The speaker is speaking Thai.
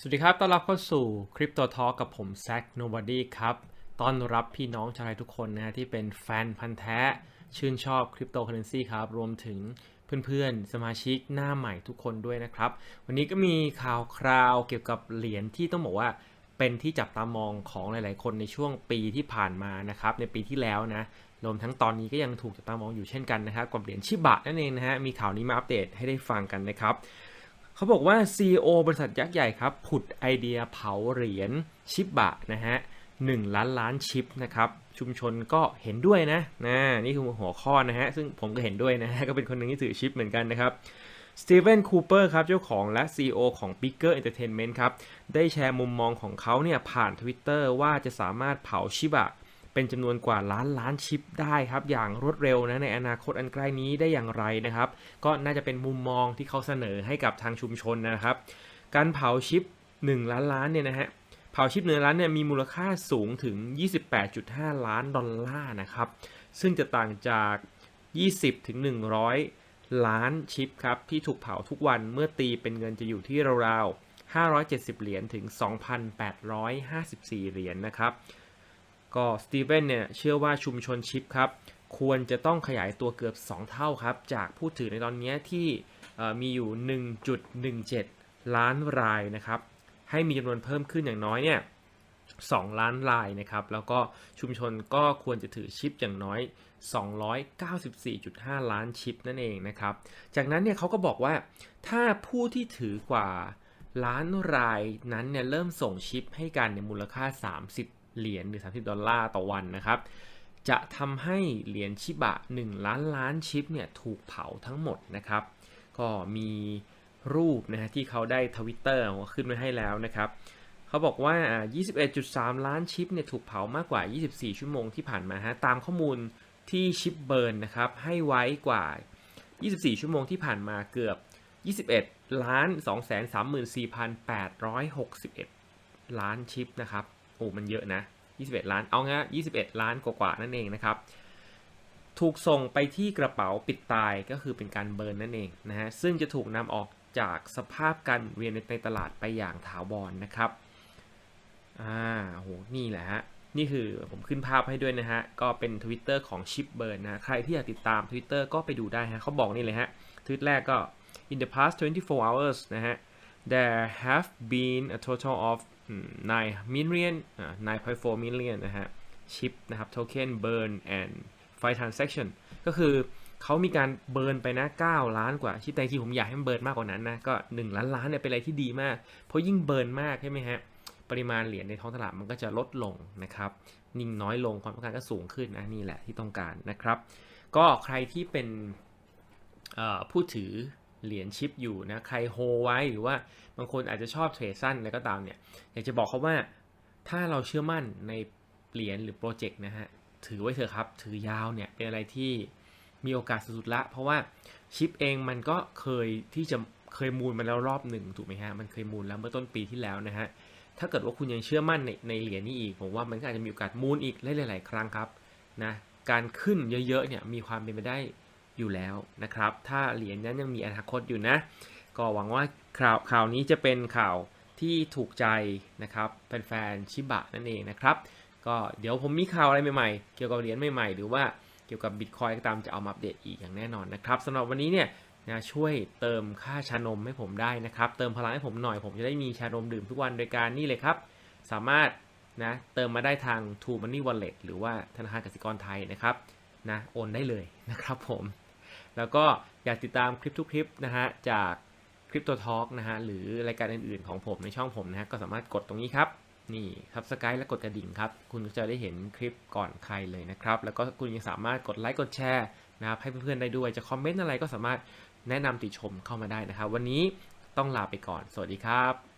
สวัสดีครับ ต้อนรับเข้าสู่คริปโตทอ k กับผมแซ k Nobody ครับ ต้อนรับพี่น้องชาวไทยทุกคนนะฮะที่เป็นแฟนพันธ์แท้ ชื่นชอบคริปโตเคอเรนซีครับ รวมถึงเพื่อนๆ สมาชิกหน้าใหม่ทุกคนด้วยนะครับ วันนี้ก็มีข่าวคราวเกี่ยวกับเหรียญที่ต้องบอกว่าเป็นที่จับตามองของหลายๆ คนในช่วงปีที่ผ่านมานะครับ ในปีที่แล้วนะ รวมทั้งตอนนี้ก็ยังถูกจับตามองอยู่เช่นกันนะครับกับเหรียญชิบะนั่นเองนะฮะ มีข่าวนี้มาอัปเดตให้ได้ฟังกันนะครับ เขาบอกว่า CEO บริษัทยักษ์ใหญ่ครับ ผุดไอเดียเผาเหรียญชิบะนะฮะหนึ่งล้านล้านชิปนะครับชุมชนก็เห็นด้วยนะนะนี่คือหัวข้อนะฮะซึ่งผมก็เห็นด้วยนะฮะก็เป็นคนหนึ่งที่ถือชิปเหมือนกันนะครับสตีเวนคูเปอร์ครับเจ้าของและ CEO ของ Bigger Entertainment ครับได้แชร์มุมมองของเขาเนี่ยผ่าน Twitter ว่าจะสามารถเผาชิบะ เป็นจำนวนกว่าล้านล้านชิปได้ครับ อย่างรวดเร็วนะในอนาคตอันใกล้นี้ได้อย่างไรนะครับ ก็น่าจะเป็นมุมมองที่เขาเสนอให้กับทางชุมชนนะครับ การเผาชิป 1 ล้านล้านเนี่ยนะฮะเผาชิปหนึ่งล้านเนี่ยมีมูลค่าสูงถึง 28.5 ล้านดอลลาร์นะครับ ซึ่งจะต่างจาก 20 ถึง 100 ล้านชิปครับ ที่ถูกเผาทุกวันเมื่อตีเป็นเงินจะอยู่ที่ราวๆ570 เหรียญถึง 2,854 เหรียญนะครับ ก็สตีเวนเนี่ยเชื่อว่าชุมชนชิปครับควรจะต้องขยายตัวเกือบ 2 เท่าครับ จากผู้ถือในตอนนี้ที่เอ่อมีอยู่ 1.17 ล้านรายนะครับ ให้มีจำนวนเพิ่มขึ้นอย่างน้อยเนี่ย2ล้านรายนะครับ แล้วก็ชุมชนก็ควรจะถือชิปอย่างน้อย 294.5 ล้านชิปนั่นเองนะครับ จากนั้นเนี่ยเขาก็บอกว่าถ้าผู้ที่ถือกว่าล้านรายนั้นเนี่ยเริ่มส่งชิปให้กันในมูลค่า 30 เหรียญหรือ 30 ดอลลาร์ต่อวันนะครับ จะทำให้เหรียญชิบะ 1 ล้านล้านชิปเนี่ยถูกเผาทั้งหมดนะครับ ก็มีรูปนะฮะที่เขาได้ทวิตเตอร์ขึ้นไว้ให้แล้วนะครับเขาบอกว่า 21.3 ล้านชิปเนี่ยถูกเผามากกว่า 24 ชั่วโมงที่ผ่านมาฮะตามข้อมูลที่ชิปเบิร์นนะครับให้ไว้กว่า 24 ชั่วโมงที่ผ่านมาเกือบ 21 ล้าน234,861 ล้านชิปนะครับ โอ้ มันเยอะนะ 21 ล้าน เอางี้21 ล้านกว่าๆนั่นเองนะครับ ถูกส่งไปที่กระเป๋าปิดตายก็คือเป็นการเบิร์นนั่นเองนะฮะ ซึ่งจะถูกนำออกจากสภาพการเรียนในตลาดไปอย่างถาวรนะครับ อ่า โห นี่แหละฮะ นี่คือผมขึ้นภาพให้ด้วยนะฮะ ก็เป็น Twitter ของ Shipburn นะ ใครที่อยากติดตาม Twitter ก็ไปดูได้ฮะเขาบอกนี่เลยฮะ ทวิตแรกก็ in the past 24 hours นะฮะ there have been a total of อืม9 million อ่า9.4 million นะฮะชิปนะครับ token burn and file transaction ก็คือเขามีการเบิร์นไปนะ 9 ล้านกว่าชิปแต่จริงผมอยากให้มันเบิร์นมากกว่านั้นนะ ก็ 1 ล้านล้านเนี่ยเป็นอะไรที่ดีมาก เพราะยิ่งเบิร์นมากใช่ไหมฮะ ปริมาณเหรียญในท้องตลาดมันก็จะลดลงนะครับ นิ่งน้อยลงความต้องการก็สูงขึ้นนะนี่แหละที่ต้องการนะครับ ก็ใครที่เป็นผู้ถือ เหรียญชิปอยู่นะใครโฮไว้หรือว่าบางคนอาจจะชอบเทรดสั้นอะไรก็ตามเนี่ยอยากจะบอกเขาว่าถ้าเราเชื่อมั่นในเหรียญหรือโปรเจกต์นะฮะถือไว้เถอะครับ ถือยาวเนี่ยเป็นอะไรที่มีโอกาสสุดๆละ เพราะว่าชิปเองมันก็เคยที่จะเคยมูลมาแล้วรอบหนึ่งถูกไหมฮะมันเคยมูลแล้วเมื่อต้นปีที่แล้วนะฮะถ้าเกิดว่าคุณยังเชื่อมั่นในในเหรียญนี้อีกผมว่ามันก็อาจจะมีโอกาสมูลอีกหลายๆครั้งครับนะการขึ้นเยอะๆเนี่ยมีความเป็นไปได้ อยู่แล้วนะครับ ถ้าเหรียญนั้นยังมีอนาคตอยู่นะ ก็หวังว่าข่าวข่าวนี้จะเป็นข่าวที่ถูกใจนะครับแฟนๆชิบะนั่นเองนะครับ ก็เดี๋ยวผมมีข่าวอะไรใหม่ๆ เกี่ยวกับเหรียญใหม่ๆ หรือว่าเกี่ยวกับบิตคอยก็ตามจะเอามาอัปเดตอีกอย่างแน่นอนนะครับสำหรับวันนี้เนี่ยนะช่วยเติมค่าชานมให้ผมได้นะครับ เติมพลังให้ผมหน่อยผมจะได้มีชานมดื่มทุกวันโดยการนี่เลยครับ สามารถนะเติมมาได้ทาง True Money Wallet หรือว่าธนาคารกสิกรไทยนะครับนะโอนได้เลยนะครับผม แล้วก็อยากติดตามคลิปทุกคลิปนะฮะจากคลิปตัวทอล์กนะฮะหรือรายการอื่นๆของผมในช่องผมนะฮะก็สามารถกดตรงนี้ครับนี่ครับสกายและกดกระดิ่งครับ คุณจะได้เห็นคลิปก่อนใครเลยนะครับ แล้วก็คุณยังสามารถกดไลค์กดแชร์นะครับให้เพื่อนๆได้ด้วยจะคอมเมนต์อะไรก็สามารถแนะนำติชมเข้ามาได้นะครับ วันนี้ต้องลาไปก่อน สวัสดีครับ